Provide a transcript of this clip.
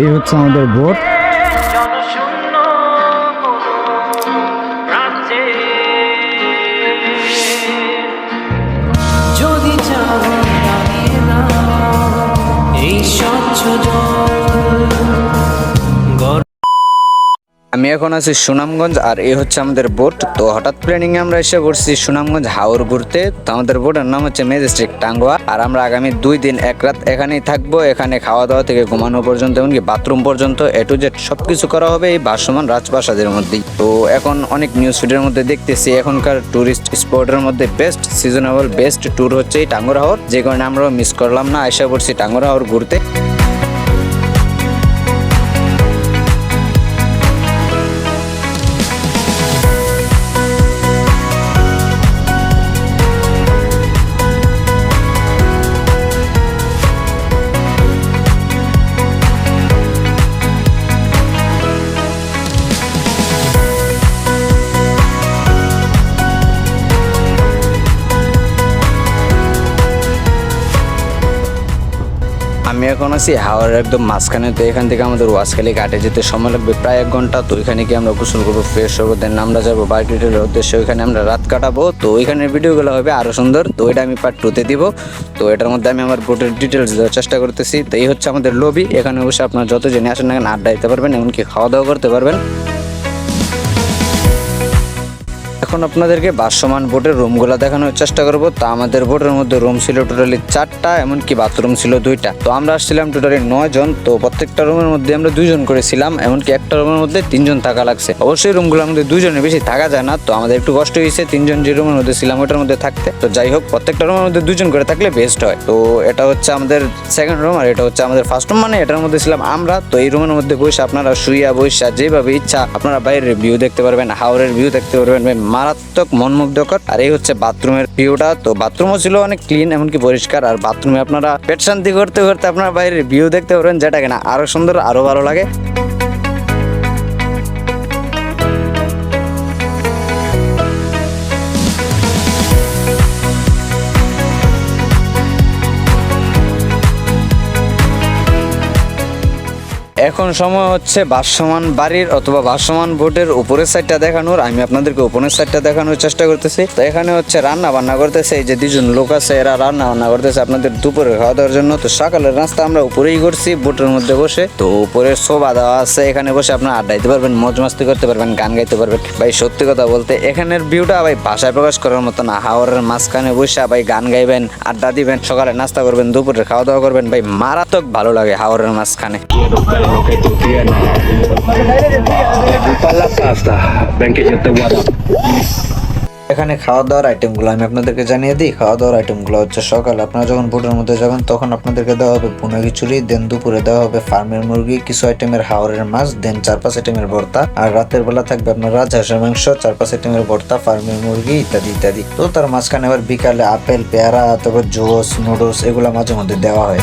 এই হচ্ছে আমাদের রাজ্যে। যদি চাও এই স্বচ্ছ জল আমি এখন আছি সুনামগঞ্জ আর এই হচ্ছে আমাদের বোট। তো হঠাৎ প্ল্যানিং এ আমরা এসে করছি সুনামগঞ্জ হাওর ঘুরতে। তো আমাদের বোটের নাম হচ্ছে মেজেস্টিক টাঙ্গুয়া। আর আমরা আগামী দুই দিন এক রাত এখানেই থাকব। এখানে খাওয়া দাওয়া থেকে ঘুমানো পর্যন্ত, এমনকি বাথরুম পর্যন্ত, এ টু জেড সব কিছু করা হবে এই ভাসমান রাজপ্রাসাদের মধ্যেই। তো এখন অনেক নিউজ ফিডের মধ্যে দেখতেছি, এখনকার টুরিস্ট স্পটের মধ্যে বেস্ট সিজনেবল বেস্ট ট্যুর হচ্ছে এই টাঙ্গুর হাওর। যে কারণে আমরা মিস করলাম না, এসে পড়ছি টাঙ্গুর হাওর ঘুরতে। আমি এখন আছি হাওড়ের একদম মাঝখানে। তো এখান থেকে আমাদের ওয়াসখালি ঘাটে যেতে সময় লাগবে প্রায় এক ঘণ্টা। তো ওইখানে গিয়ে আমরা গোসল করব ফ্রেশ হব দেন আমরা যাব বার্কিটের উদ্দেশ্যে। ওইখানে আমরা রাত কাটাবো। তো ওইখানের ভিডিওগুলো হবে আরও সুন্দর। তো এটা আমি পার্ট টুতে দিব। তো এটার মধ্যে আমি আমার বোটের ডিটেলস দেওয়ার চেষ্টা করতেছি। তো এই হচ্ছে আমাদের লবি এখানে বসে আপনার যত জেনে আসেন না আড্ডা দিতে পারবেন, এমনকি খাওয়া দাওয়া করতে পারবেন। এখন আপনাদেরকে বাসমান বোটের রুমগুলো দেখানোর চেষ্টা করব। তা আমাদের বোটের মধ্যে রুম ছিল টোটালি চারটা, এমনকি বাথরুম ছিল দুইটা। তো আমরা আসছিলাম টোটালি নয় জন। তো প্রত্যেকটা রুমের মধ্যে আমরা দুইজন করেছিলাম, এমনকি একটা রুমের মধ্যে তিনজন থাকা লাগছে। অবশ্যই রুমগুলোর মধ্যে দুইজনের বেশি থাকা যায় না। তো আমাদের একটু কষ্ট হয়েছে তিনজন যে রুমের মধ্যে ছিলাম ওটার মধ্যে থাকতে। তো যাই হোক, প্রত্যেকটা রুমের মধ্যে দুজন করে থাকলে বেস্ট হয়। তো এটা হচ্ছে আমাদের সেকেন্ড রুম আর এটা হচ্ছে আমাদের ফার্স্ট রুম মানে এটার মধ্যে ছিলাম আমরা। তো এই রুমের মধ্যে বসে আপনারা শুইয়া বৈশা যেভাবে ইচ্ছা আপনারা বাইরের ভিউ দেখতে পারবেন, হাওরের ভিউ দেখতে পারবেন মারাত্মক মনমুগ্ধকর। আর এই হচ্ছে বাথরুমের ভিউটা তো বাথরুমও ছিল অনেক ক্লিন এমনকি পরিষ্কার। আর বাথরুমে আপনারা পেট শান্তি করতে করতে আপনার বাইরের ভিউ দেখতে পারবেন, যেটা কিনা আরও সুন্দর, আরও ভালো লাগে। এখন সময় হচ্ছে ভাসমান বাড়ির অথবা ভাসমান বোটের উপরের সাইডটা দেখানোর। আমি আপনাদেরকে উপরের সাইডটা দেখানোর চেষ্টা করতেছি। তো এখানে হচ্ছে রান্না বান্না করতেছে। এই যে দুজন লোক আছে, এরা রান্না বান্না করতেছে আপনাদের দুপুরে খাওয়া দাওয়ার জন্য। তো সকালের নাস্তা আমরা উপরেই করছি, বোটের মধ্যে বসে। তো উপরের শোভা দেওয়া আছে। এখানে বসে আপনারা আড্ডা দিতে পারবেন, মজ মাস্তি করতে পারবেন, গান গাইতে পারবেন। ভাই, সত্যি কথা বলতে, এখানের ভিউটা ভাই ভাষায় প্রকাশ করার মতো না। হাওরের মাঝখানে বসে ভাই গান গাইবেন, আড্ডা দিবেন, সকালে নাস্তা করবেন, দুপুরে খাওয়া দাওয়া করবেন। ভাই, মারাত্মক ভালো লাগে হাওরের মাঝখানে। Lo que tú tienes. Buscar la pasta. Ven que yo te voy a dar. এখানে খাওয়া দাওয়ার আইটেমগুলো আমি আপনাদেরকে জানিয়ে দিই খাওয়া দাওয়ার আইটেমগুলো হচ্ছে সকাল আপনারা যখন ভোটের মধ্যে যাবেন, তখন আপনাদেরকে দেওয়া হবে পুনা খিচুড়ি, দেন দুপুরে দেওয়া হবে ফার্মের মুরগি, কিছু আইটেমের হাওরের মাছ, দেন চার পাঁচ আইটেমের ভর্তা, আর রাতের বেলা থাকবে আপনার রাজহাঁসের মাংস চার পাঁচ আইটেমের ভর্তা, ফার্মের মুরগি, ইত্যাদি ইত্যাদি তো তার মাঝখানে আবার বিকালে আপেল, পেয়ারা, তারপর জুস, নুডলস, এগুলো মাঝে মধ্যে দেওয়া হয়